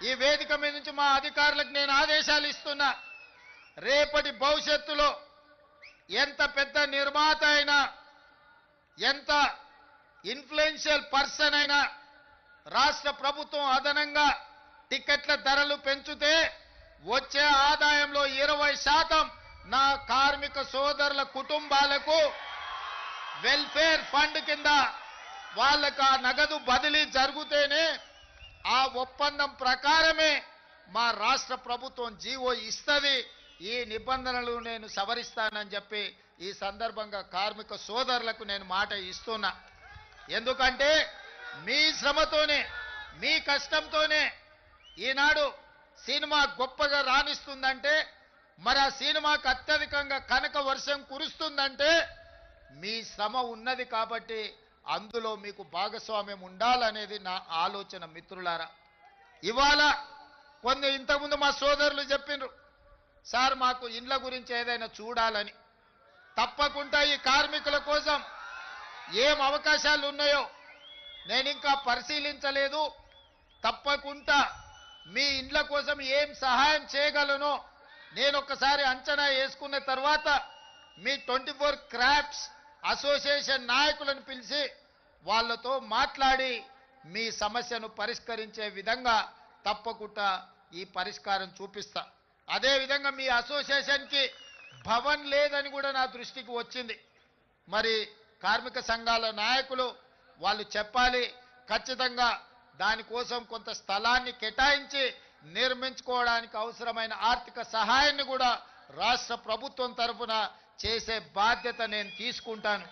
ఈ వేదిక మీద నుంచి మా అధికారులకు నేను ఆదేశాలు ఇస్తున్నా. రేపటి భవిష్యత్తులో ఎంత పెద్ద నిర్మాత అయినా ఎంత ఇన్ఫ్లుయెన్షియల్ పర్సన్ అయినా రాష్ట్ర ప్రభుత్వం అదనంగా టికెట్ల ధరలు పెంచితే వచ్చే ఆదాయంలో ఇరవై శాతం నా కార్మిక సోదరుల కుటుంబాలకు వెల్ఫేర్ ఫండ్ కింద వాళ్ళకు ఆ నగదు బదిలీ జరిగితేనే ఒప్పందం ప్రకారమే మా రాష్ట్ర ప్రభుత్వం జీవో ఇస్తుంది. ఈ నిబంధనలు నేను సవరిస్తానని చెప్పి ఈ సందర్భంగా కార్మిక సోదరులకు నేను మాట ఇస్తున్నా. ఎందుకంటే మీ శ్రమతోనే మీ కష్టంతోనే ఈనాడు సినిమా గొప్పగా రాణిస్తుందంటే మరి ఆ సినిమాకు అత్యధికంగా కనక వర్షం కురుస్తుందంటే మీ శ్రమ ఉన్నది కాబట్టి అందులో మీకు భాగస్వామ్యం ఉండాలనేది నా ఆలోచన మిత్రులారా. ఇవాళ కొన్ని ఇంతకుముందు మా సోదరులు చెప్పిండ్రు సార్ మాకు ఇండ్ల గురించి ఏదైనా చూడాలని. తప్పకుండా ఈ కార్మికుల కోసం ఏం అవకాశాలు ఉన్నాయో నేను ఇంకా పరిశీలించలేదు. తప్పకుండా మీ ఇండ్ల కోసం ఏం సహాయం చేయగలను నేను ఒకసారి అంచనా వేసుకున్న తర్వాత మీ ట్వంటీ ఫోర్ క్రాఫ్ట్స్ అసోసియేషన్ నాయకులను పిలిచి వాళ్ళతో మాట్లాడి మీ సమస్యను పరిష్కరించే విధంగా తప్పకుండా ఈ పరిష్కారం చూపిస్తా. అదేవిధంగా మీ అసోసియేషన్కి భవన్ లేదని కూడా నా దృష్టికి వచ్చింది. మరి కార్మిక సంఘాల నాయకులు వాళ్ళు చెప్పాలి ఖచ్చితంగా దానికోసం కొంత స్థలాన్ని కేటాయించి నిర్మించుకోవడానికి అవసరమైన ఆర్థిక సహాయాన్ని కూడా రాష్ట్ర ప్రభుత్వం తరఫున చేసే బాధ్యత నేను తీసుకుంటాను.